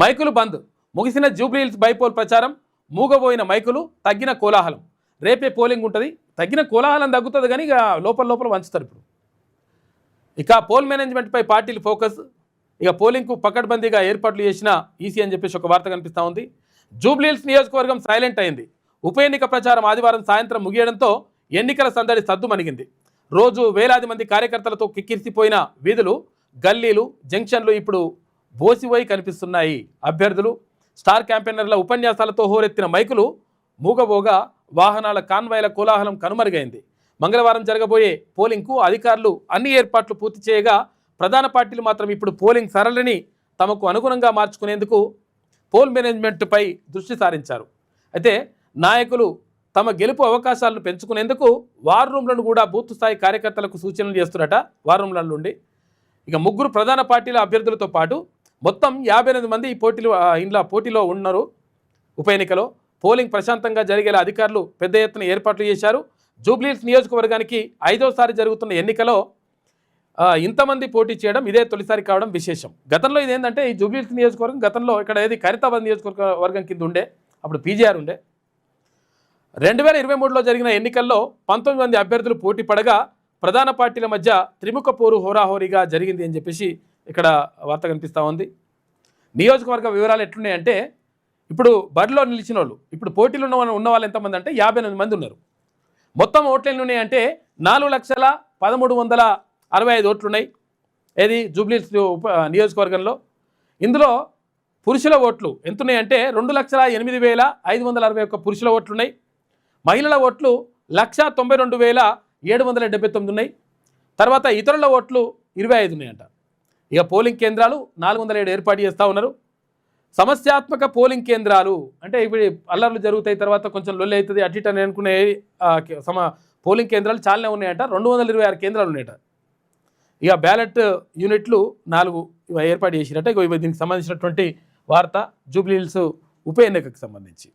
మైకులు బంద్. ముగిసిన జూబ్లీహిల్స్ బైపోల్ ప్రచారం మూగబోయిన మైకులు తగ్గిన కోలాహలం. రేపే పోలింగ్ ఉంటుంది. తగ్గిన కోలాహలం తగ్గుతుంది కానీ ఇక లోపల లోపల వంచుతారు ఇప్పుడు. ఇక పోల్ మేనేజ్మెంట్పై పార్టీలు ఫోకస్. ఇక పోలింగ్కు పకడ్బందీగా ఏర్పాట్లు చేసిన ఈసీ అని చెప్పేసి ఒక వార్త కనిపిస్తూ ఉంది. జూబ్లీహిల్స్ నియోజకవర్గం సైలెంట్ అయింది. ఉప ఎన్నిక ప్రచారం ఆదివారం సాయంత్రం ముగియడంతో ఎన్నికల సందడి సద్దుమణిగింది రోజు వేలాది మంది కార్యకర్తలతో కిక్కిరిసిపోయిన వీధులు గల్లీలు జంక్షన్లు ఇప్పుడు బోసివోయి కనిపిస్తున్నాయి. అభ్యర్థులు స్టార్ క్యాంపెయినర్ల ఉపన్యాసాలతో హోరెత్తిన మైకులు మూగబోగా వాహనాల కాన్వాయ్ల కోలాహలం కనుమరుగైంది. మంగళవారం జరగబోయే పోలింగ్కు అధికారులు అన్ని ఏర్పాట్లు పూర్తి చేయగా ప్రధాన పార్టీలు మాత్రం ఇప్పుడు పోలింగ్ సరళిని తమకు అనుగుణంగా మార్చుకునేందుకు పోల్ మేనేజ్మెంట్పై దృష్టి సారించారు. అయితే నాయకులు తమ గెలుపు అవకాశాలను పెంచుకునేందుకు వార్ రూమ్లను కూడా బూత్ స్థాయి కార్యకర్తలకు సూచనలు చేస్తున్నట వార్ రూమ్ల నుండి ఇక ముగ్గురు ప్రధాన పార్టీల అభ్యర్థులతో పాటు మొత్తం యాభై ఎనిమిది మంది ఈ పోటీలో ఇంట్లో పోటీలో ఉన్నారు. ఉప ఎన్నికలో పోలింగ్ ప్రశాంతంగా జరిగేలా అధికారులు పెద్ద ఎత్తున ఏర్పాట్లు చేశారు. జూబ్లీహిల్స్ నియోజకవర్గానికి ఐదోసారి జరుగుతున్న ఎన్నికలో ఇంతమంది పోటీ చేయడం ఇదే తొలిసారి కావడం విశేషం. గతంలో ఇదేంటంటే ఈ జూబ్లీహిల్స్ నియోజకవర్గం గతంలో ఇక్కడ ఏది ఖైరతాబాద్ నియోజకవర్గ వర్గం కింద ఉండే అప్పుడు పీజీఆర్ ఉండే. రెండు వేల ఇరవై మూడులో జరిగిన ఎన్నికల్లో పంతొమ్మిది మంది అభ్యర్థులు పోటీ పడగా ప్రధాన పార్టీల మధ్య త్రిముఖ పోరు హోరాహోరీగా జరిగింది అని చెప్పేసి ఇక్కడ వార్త కనిపిస్తూ ఉంది. నియోజకవర్గ వివరాలు ఎట్లున్నాయంటే ఇప్పుడు బరిలో నిలిచిన వాళ్ళు ఇప్పుడు పోటీలు ఉన్న ఉన్న వాళ్ళు ఎంతమంది అంటే యాభై ఎనిమిది మంది ఉన్నారు. మొత్తం ఓట్లు ఎన్ని ఉన్నాయంటే నాలుగు లక్షల పదమూడు వందల అరవై ఐదు ఓట్లున్నాయి. ఏది? జూబ్లీస్ ఉప నియోజకవర్గంలో. ఇందులో పురుషుల ఓట్లు ఎంత ఉన్నాయంటే రెండు లక్షల ఎనిమిది వేల ఐదు వందల అరవై ఒక్క పురుషుల ఓట్లు ఉన్నాయి మహిళల ఓట్లు లక్ష తొంభై రెండు వేల ఏడు వందల డెబ్బై తొమ్మిది ఉన్నాయి. తర్వాత ఇతరుల ఓట్లు ఇరవై ఐదు ఉన్నాయంట. ఇక పోలింగ్ కేంద్రాలు నాలుగు వందల ఏడు ఏర్పాటు చేస్తూ ఉన్నారు. సమస్యాత్మక పోలింగ్ కేంద్రాలు అంటే ఇప్పుడు అల్లర్లు జరుగుతాయి తర్వాత కొంచెం లొల్లి అవుతుంది అటు ఇటు అని అనుకునే సమ పోలింగ్ కేంద్రాలు చాలానే ఉన్నాయట. రెండు వందల ఇరవై ఆరు కేంద్రాలు ఉన్నాయట. ఇక బ్యాలెట్ యూనిట్లు నాలుగు ఏర్పాటు చేసిరట. ఇక దీనికి సంబంధించినటువంటి వార్త జూబ్లీహిల్స్ ఉప ఎన్నికకు సంబంధించి.